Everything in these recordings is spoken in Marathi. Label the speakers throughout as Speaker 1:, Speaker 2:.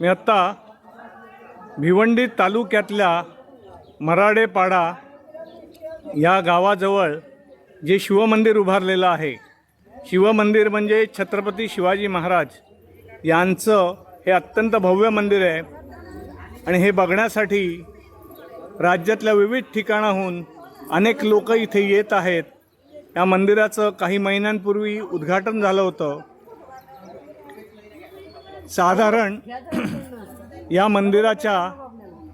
Speaker 1: मी आत्ता भिवंडी तालुक्यातल्या मराडेपाडा या गावाजवळ जे शिवमंदिर उभारलेलं आहे शिवमंदिर म्हणजे छत्रपती शिवाजी महाराज यांचं हे अत्यंत भव्य मंदिर आहे. आणि हे बघण्यासाठी राज्यातल्या विविध ठिकाणाहून अनेक लोक इथे येत आहेत. या मंदिराचं काही महिन्यांपूर्वी उद्घाटन झालं होतं. साधारण या मंदिराच्या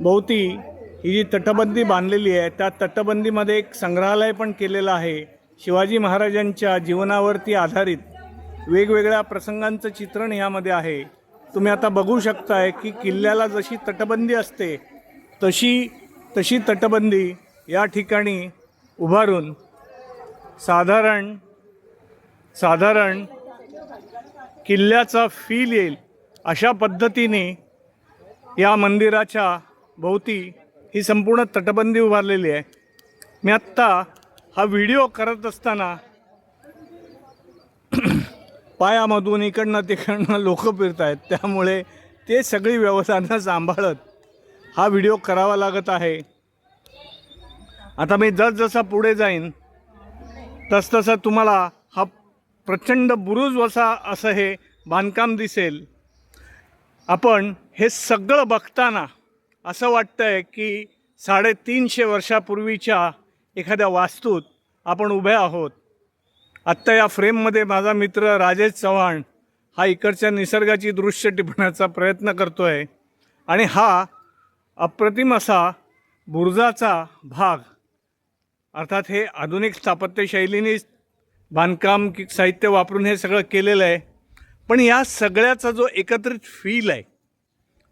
Speaker 1: भोवती ही जी तटबंदी बांधलेली आहे त्या तटबंदीमध्ये एक संग्रहालय पण केलेलं आहे. शिवाजी महाराजांच्या जीवनावरती आधारित वेगवेगळ्या प्रसंगांचं चित्रण यामध्ये आहे. तुम्ही आता बघू शकताय की किल्ल्याला जशी तटबंदी असते तशी तशी तटबंदी या ठिकाणी उभारून साधारण साधारण किल्ल्याचा फील येईल. अशा पद्धतीने या मंदिराच्या भोवती ही संपूर्ण तटबंदी उभारलेली आहे. मी आत्ता हा व्हिडिओ करत असताना पायामधून इकडनं तिकडनं लोक फिरत आहेत त्यामुळे ते सगळी व्यवस्था सांभाळत हा व्हिडिओ करावा लागत आहे. आता मी जसजसा पुढे जाईन तसतसं तुम्हाला हा प्रचंड बुरुज वसा असं हे बांधकाम दिसेल. आपण हे सगळं बघताना असं वाटतंय की साडेतीनशे वर्षापूर्वीच्या एखाद्या वास्तूत आपण उभे आहोत. आत्ता या फ्रेममध्ये माझा मित्र राजेश चव्हाण हा इकडच्या निसर्गाची दृश्य टिपण्याचा प्रयत्न करतो आहे आणि हा अप्रतिम असा बुर्जाचा भाग अर्थात हे आधुनिक स्थापत्यशैलीने बांधकाम साहित्य वापरून हे सगळं केलेलं आहे. पण या सगळ्याचा जो एकत्रित फील आहे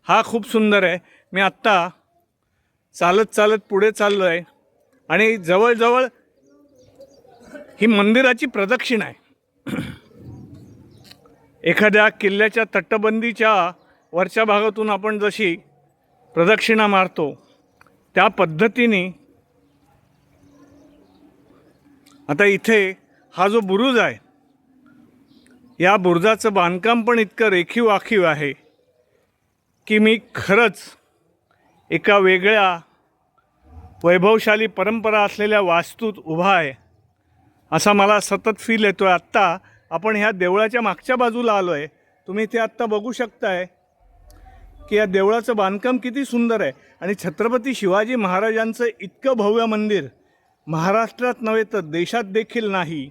Speaker 1: हा खूप सुंदर आहे. मी आत्ता चालत चालत पुढे चाललो आहे आणि जवळजवळ ही मंदिराची प्रदक्षिणा आहे. एखाद्या किल्ल्याच्या तटबंदीच्या वरच्या भागातून आपण जशी प्रदक्षिणा मारतो त्या पद्धतीने आता इथे हा जो बुरुज आहे या बुरुजाचं बांधकाम पण इतकं रेखीव आखीव आहे की मी खरंच एका वेगळ्या वैभवशाली परंपरा असलेल्या वास्तूत उभा आहे असा मला सतत फील येतो आहे आत्ता आपण ह्या देवळाच्या मागच्या बाजूला आलो आहे तुम्ही ते आत्ता बघू शकताय की या देवळाचं बांधकाम किती सुंदर आहे. आणि छत्रपती शिवाजी महाराजांचं इतकं भव्य मंदिर महाराष्ट्रात नव्हे तर देशात देखील नाही.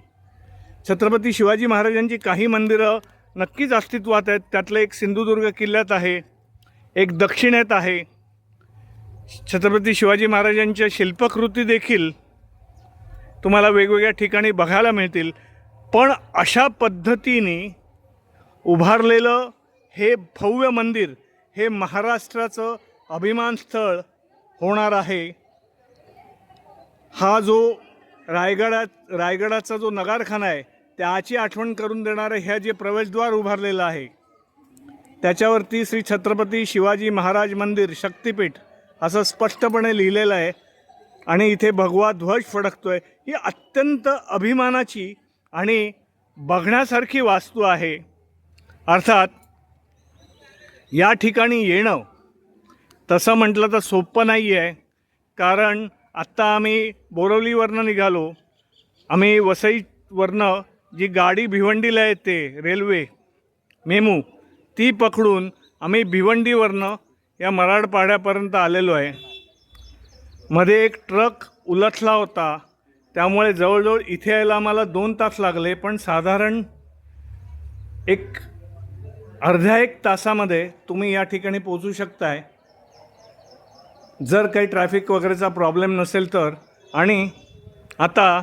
Speaker 1: छत्रपती शिवाजी महाराजांची काही मंदिरं नक्कीच अस्तित्वात आहेत. त्यातलं एक सिंधुदुर्ग किल्ल्यात आहे एक दक्षिणेत आहे. छत्रपती शिवाजी महाराजांच्या शिल्पकृती देखील तुम्हाला वेगवेगळ्या ठिकाणी बघायला मिळतील. पण अशा पद्धतीने उभारलेलं हे भव्य मंदिर हे महाराष्ट्राचं अभिमान स्थळ होणार आहे. हा जो रायगडात रायगडाचा जो नगारखाना आहे त्याची आठवण करून देणारं ह्या जे प्रवेशद्वार उभारलेलं आहे त्याच्यावरती श्री छत्रपती शिवाजी महाराज मंदिर शक्तिपीठ असं स्पष्टपणे लिहिलेलं आहे आणि इथे भगवा ध्वज फडकतो आहे ही अत्यंत अभिमानाची आणि बघण्यासारखी वास्तू आहे. अर्थात या ठिकाणी येणं तसं म्हटलं तर सोपं नाही आहे कारण आत्ता आम्ही बोरवलीवरनं निघालो. आम्ही वसईवरनं जी गाडी भिवंडीला येते रेल्वे मेमू ती पकडून आम्ही भिवंडीवरनं या मराठपाड्यापर्यंत आलेलो आहे. मध्ये एक ट्रक उलटला होता. त्यामुळे जवळजवळ इथे यायला आम्हाला दोन तास लागले पण साधारण एक अर्ध्या एक तासामध्ये तुम्ही या ठिकाणी पोचू शकताय. जर काही ट्रॅफिक वगैरेचा प्रॉब्लेम नसेल तर. आणि आता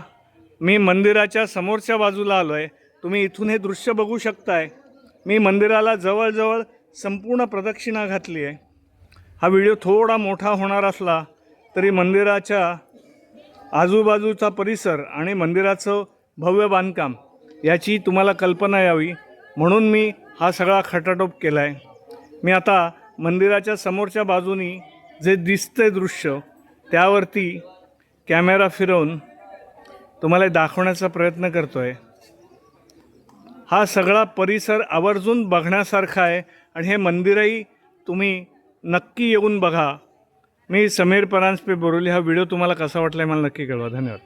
Speaker 1: मी मंदिराच्या समोरच्या बाजूला आलो आहे तुम्ही इथून हे दृश्य बघू शकताय. मी मंदिराला जवळजवळ संपूर्ण प्रदक्षिणा घातली आहे. हा व्हिडिओ थोडा मोठा होणार असला तरी मंदिराच्या आजूबाजूचा परिसर आणि मंदिराचं भव्य बांधकाम याची तुम्हाला कल्पना यावी. म्हणून मी हा सगळा खटाटोप केला आहे मी आता मंदिराच्या समोरच्या बाजूनी जे दिसतंय दृश्य त्यावरती कॅमेरा फिरवून तुम्हाला दाखवण्याचा प्रयत्न करतो आहे हा सगळा परिसर आवर्जून बघण्यासारखा आहे आणि हे मंदिरही तुम्ही नक्की येऊन बघा. मी समीर परांजपे बोरोली हा व्हिडिओ तुम्हाला कसा वाटला आहे मला नक्की कळवा. धन्यवाद.